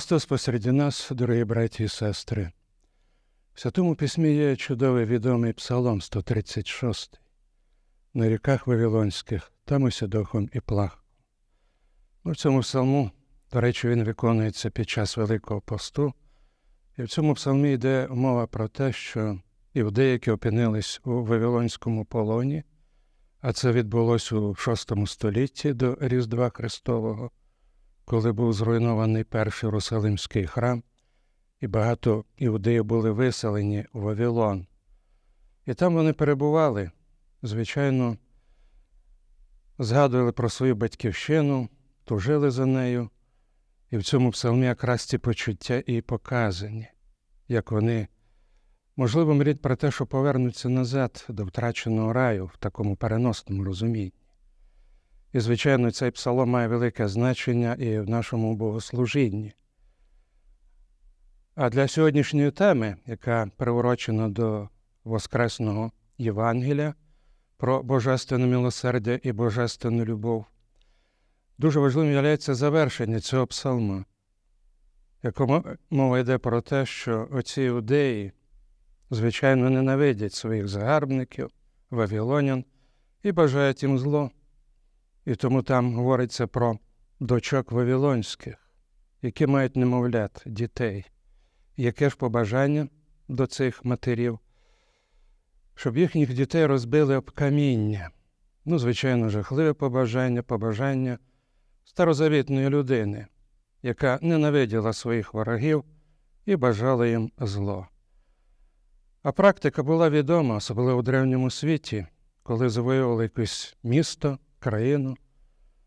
Христос посереді нас, дорогі браті і сестри. В Святому письмі є чудовий відомий Псалом 136. На ріках Вавилонських, там уся духом і плах. В цьому псалму, до речі, він виконується під час Великого посту. І в цьому псалмі йде мова про те, що іудеї, опинились у Вавилонському полоні, а це відбулося у VI столітті до Різдва Христового, коли був зруйнований перший Єрусалимський храм, і багато іудеїв були виселені у Вавилон. І там вони перебували, звичайно, згадували про свою батьківщину, тужили за нею, і в цьому псалмі якраз ці почуття і показані, як вони, можливо, мріють про те, що повернуться назад до втраченого раю в такому переносному розумінні. І, звичайно, цей псалом має велике значення і в нашому богослужінні. А для сьогоднішньої теми, яка приурочена до Воскресного Євангелія про божественне милосердя і божественну любов, дуже важливим є завершення цього псалма, якому мова йде про те, що оці іудеї, звичайно, ненавидять своїх загарбників, вавилонян і бажають їм зло. І тому там говориться про дочок вавилонських, які мають немовлят, дітей. Яке ж побажання до цих матерів, щоб їхніх дітей розбили об каміння. Ну, звичайно, жахливе побажання, побажання старозавітної людини, яка ненавиділа своїх ворогів і бажала їм зло. А практика була відома, особливо у древньому світі, коли завоювали якесь місто, країну,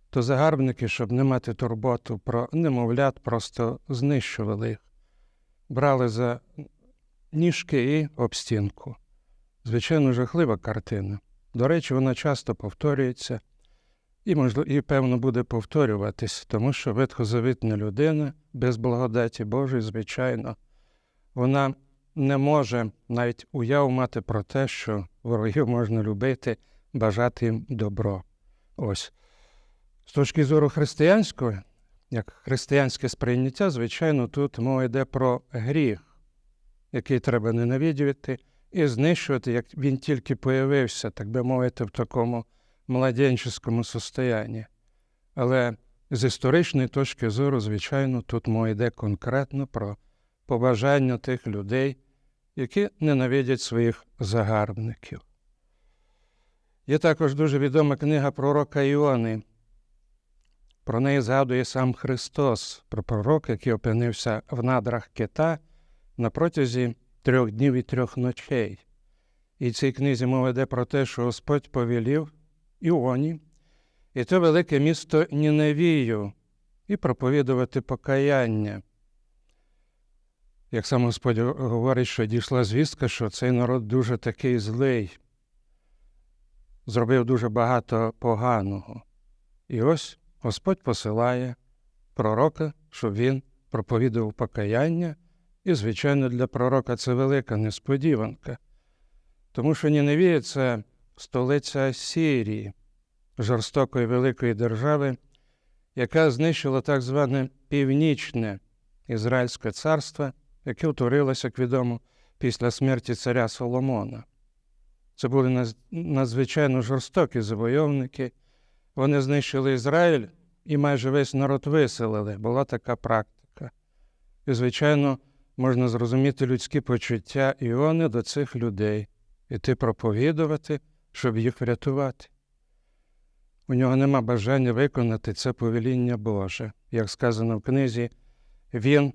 то загарбники, щоб не мати турботу про немовлят, просто знищували їх, брали за ніжки і об стінку. Звичайно, жахлива картина. До речі, вона часто повторюється і, можливо, і певно, буде повторюватись, тому що ветхозавітна людина без благодаті Божої, звичайно, вона не може навіть уяв мати про те, що ворогів можна любити, бажати їм добро. Ось. З точки зору християнської, як християнське сприйняття, звичайно, тут мова йде про гріх, який треба ненавидіти і знищувати, як він тільки появився, так би мовити, в такому младенческому состоянні. Але з історичної точки зору, звичайно, тут мова йде конкретно про побажання тих людей, які ненавидять своїх загарбників. Є також дуже відома книга пророка Іони. Про неї згадує сам Христос, про пророка, який опинився в надрах кита на протязі трьох днів і трьох ночей. І в цій книзі мова йде про те, що Господь повелів Іоні, і то велике місто Ніневію, і проповідувати покаяння. Як сам Господь говорить, що дійшла звістка, що цей народ дуже такий злий, зробив дуже багато поганого. І ось Господь посилає пророка, щоб він проповідував покаяння, і, звичайно, для пророка це велика несподіванка, тому що Ніневія – це столиця Сірії, жорстокої великої держави, яка знищила так зване Північне Ізраїльське царство, яке утворилося, як відомо, після смерті царя Соломона. Це були надзвичайно жорстокі завойовники. Вони знищили Ізраїль і майже весь народ виселили. Була така практика. І, звичайно, можна зрозуміти людські почуття Іони до цих людей, іти проповідувати, щоб їх врятувати. У нього нема бажання виконати це повеління Боже. Як сказано в книзі, він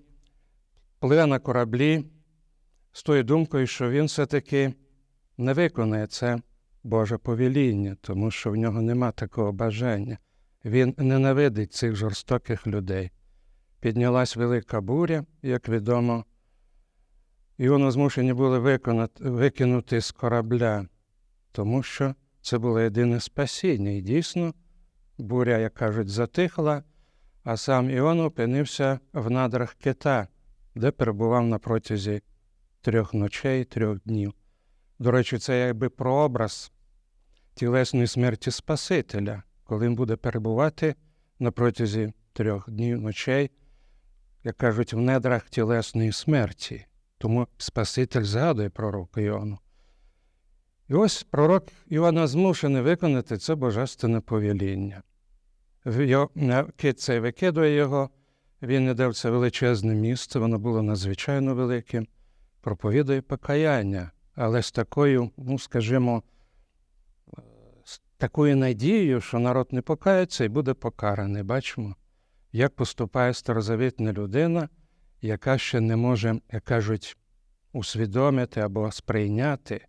пливе на кораблі з тою думкою, що він все-таки не виконає це Боже повеління, тому що в нього нема такого бажання. Він ненавидить цих жорстоких людей. Піднялась велика буря, як відомо, і вони змушені були виконати, викинути з корабля, тому що це було єдине спасіння. І дійсно, буря, як кажуть, затихла, а сам Іон опинився в надрах кита, де перебував на протязі трьох ночей, трьох днів. До речі, це якби прообраз тілесної смерті Спасителя, коли він буде перебувати на протязі трьох днів ночей як кажуть, в недрах тілесної смерті. Тому Спаситель згадує пророка Іоанну. І ось пророк Іоанна змушений виконати це божественне повеління. Цей викидує його, він іде в це величезне місце, воно було надзвичайно великим, проповідує покаяння, але з такою, ну скажімо, е, з такою надією, що народ не покається і буде покараний. Бачимо, як поступає старозавітна людина, яка ще не може, як кажуть, усвідомити або сприйняти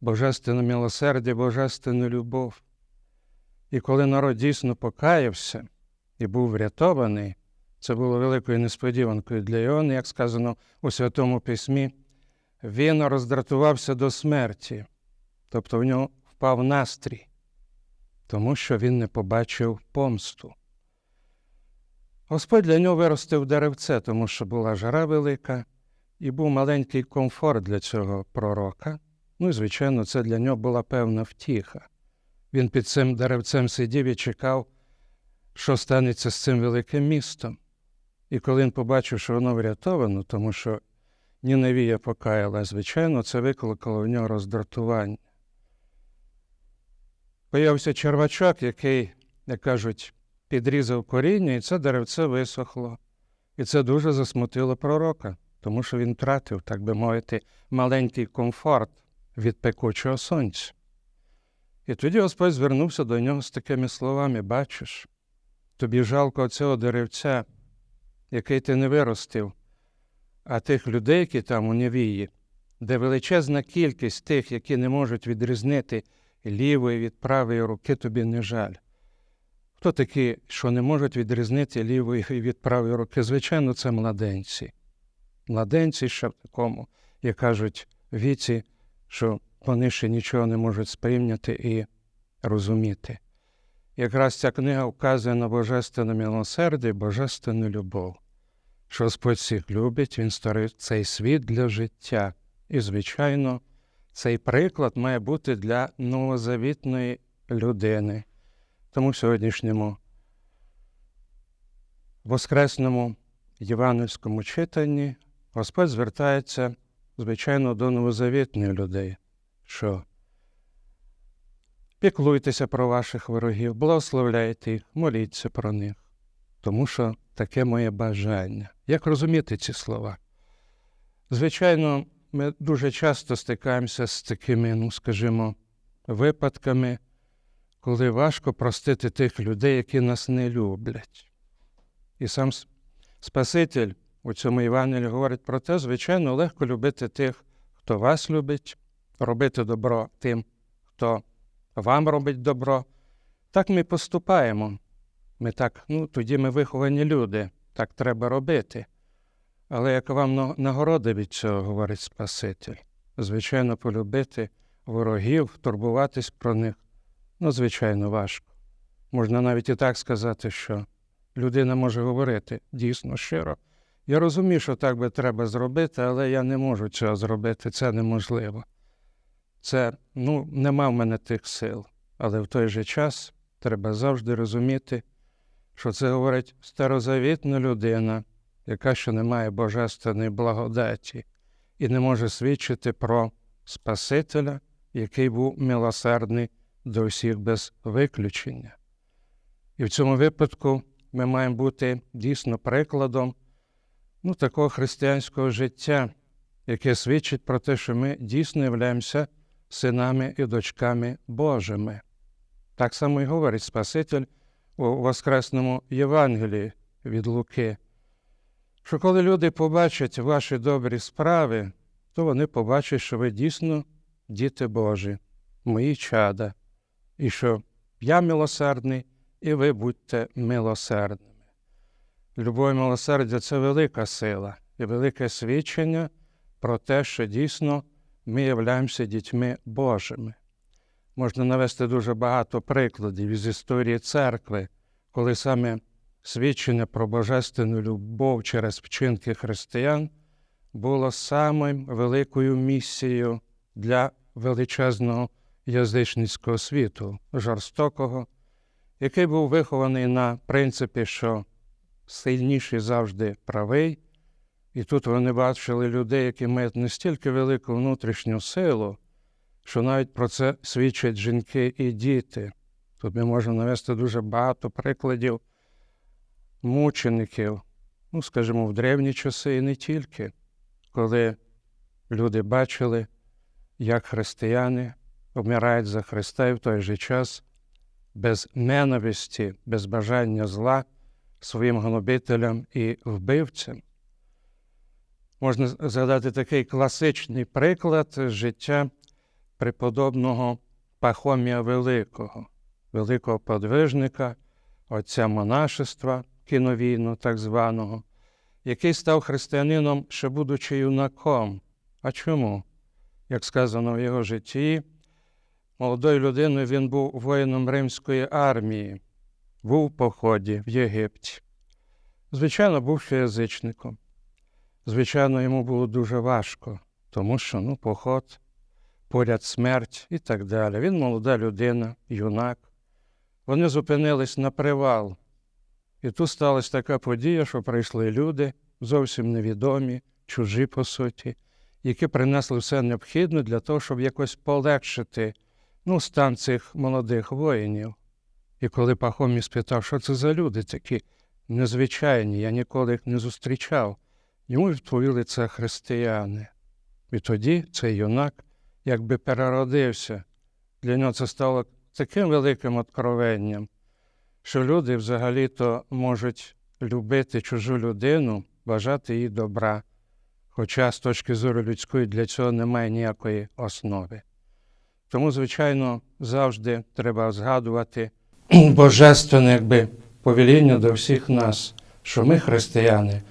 божественне милосердя, божественну любов. І коли народ дійсно покаявся і був врятований, це було великою несподіванкою для Іоанна, як сказано у Святому Письмі, він роздратувався до смерті, тобто в нього впав настрій, тому що він не побачив помсту. Господь для нього виростив деревце, тому що була жара велика, і був маленький комфорт для цього пророка. Ну і, звичайно, це для нього була певна втіха. Він під цим деревцем сидів і чекав, що станеться з цим великим містом. І коли він побачив, що воно врятовано, тому що Ніневія покаяла, звичайно, це викликало в нього роздратування. Появився червачок, який, як кажуть, підрізав коріння, і це деревце висохло. І це дуже засмутило пророка, тому що він втратив, так би мовити, маленький комфорт від пекучого сонця. І тоді Господь звернувся до нього з такими словами: Бачиш, тобі жалко цього деревця, який ти не виростив, а тих людей, які там у Невії, де величезна кількість тих, які не можуть відрізнити лівої від правої руки, тобі не жаль. Хто такі, що не можуть відрізнити лівої від правої руки? Звичайно, це младенці. Младенці ще в такому, як кажуть, віці, що вони ще нічого не можуть сприйняти і розуміти. Якраз ця книга вказує на божественне милосердя і божественну любов, що Господь всіх любить, Він створив цей світ для життя. І, звичайно, цей приклад має бути для новозавітної людини. Тому в сьогоднішньому воскресному євангельському читанні Господь звертається, звичайно, до новозавітних людей, що піклуйтеся про ваших ворогів, благословляйте їх, моліться про них, тому що таке моє бажання. Як розуміти ці слова? Звичайно, ми дуже часто стикаємося з такими, ну, скажімо, випадками, коли важко простити тих людей, які нас не люблять. І сам Спаситель у цьому Євангелії говорить про те, звичайно, легко любити тих, хто вас любить, робити добро тим, хто вам робить добро. Так ми поступаємо. Ми так, ну, тоді ми виховані люди, так треба робити. Але як вам нагорода від цього, говорить Спаситель, звичайно, полюбити ворогів, турбуватись про них, ну, звичайно, важко. Можна навіть і так сказати, що людина може говорити дійсно щиро. Я розумію, що так би треба зробити, але я не можу цього зробити, це неможливо. Це, ну, нема в мене тих сил. Але в той же час треба завжди розуміти, що це говорить старозавітна людина, яка ще не має божественної благодаті і не може свідчити про Спасителя, який був милосердний до всіх без виключення. І в цьому випадку ми маємо бути дійсно прикладом ну, такого християнського життя, яке свідчить про те, що ми дійсно являємося синами і дочками Божими. Так само і говорить Спаситель у Воскресному Євангелії від Луки, що коли люди побачать ваші добрі справи, то вони побачать, що ви дійсно діти Божі, мої чада, і що я милосердний, і ви будьте милосердними. Любов милосердя це велика сила і велике свідчення про те, що дійсно ми являємося дітьми Божими. Можна навести дуже багато прикладів із історії церкви, коли саме свідчення про божественну любов через вчинки християн було самою великою місією для величезного язичницького світу, жорстокого, який був вихований на принципі, що сильніший завжди правий. І тут вони бачили людей, які мають настільки велику внутрішню силу, що навіть про це свідчать жінки і діти. Тут ми можемо навести дуже багато прикладів мучеників, ну, скажімо, в древні часи і не тільки, коли люди бачили, як християни вмирають за Христа і в той же час без ненависті, без бажання зла своїм гнобителям і вбивцям. Можна згадати такий класичний приклад життя преподобного Пахомія Великого, великого подвижника, отця монашества кіновійну, так званого, який став християнином, ще будучи юнаком. А чому? Як сказано в його житті, молодою людиною він був воїном римської армії, був у поході в Єгипті. Звичайно, був ще язичником. Звичайно, йому було дуже важко, тому що ну, поход, поряд смерть і так далі. Він молода людина, юнак. Вони зупинились на привал. І тут сталася така подія, що прийшли люди, зовсім невідомі, чужі по суті, які принесли все необхідне для того, щоб якось полегшити ну, стан цих молодих воїнів. І коли Пахомій спитав, що це за люди такі незвичайні, я ніколи їх не зустрічав, йому відповіли це християни. І тоді цей юнак якби переродився. Для нього це стало таким великим откровенням, що люди взагалі-то можуть любити чужу людину, бажати їй добра, хоча з точки зору людської для цього немає ніякої основи. Тому, звичайно, завжди треба згадувати божественне якби, повеління до всіх нас, що ми, християни,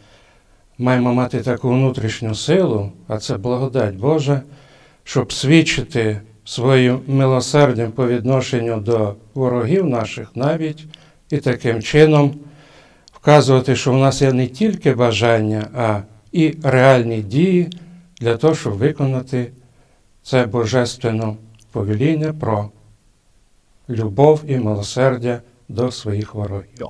маємо мати таку внутрішню силу, а це благодать Божа, щоб свідчити своїм милосердям по відношенню до ворогів наших навіть і таким чином вказувати, що в нас є не тільки бажання, а і реальні дії для того, щоб виконати це божественне повеління про любов і милосердя до своїх ворогів.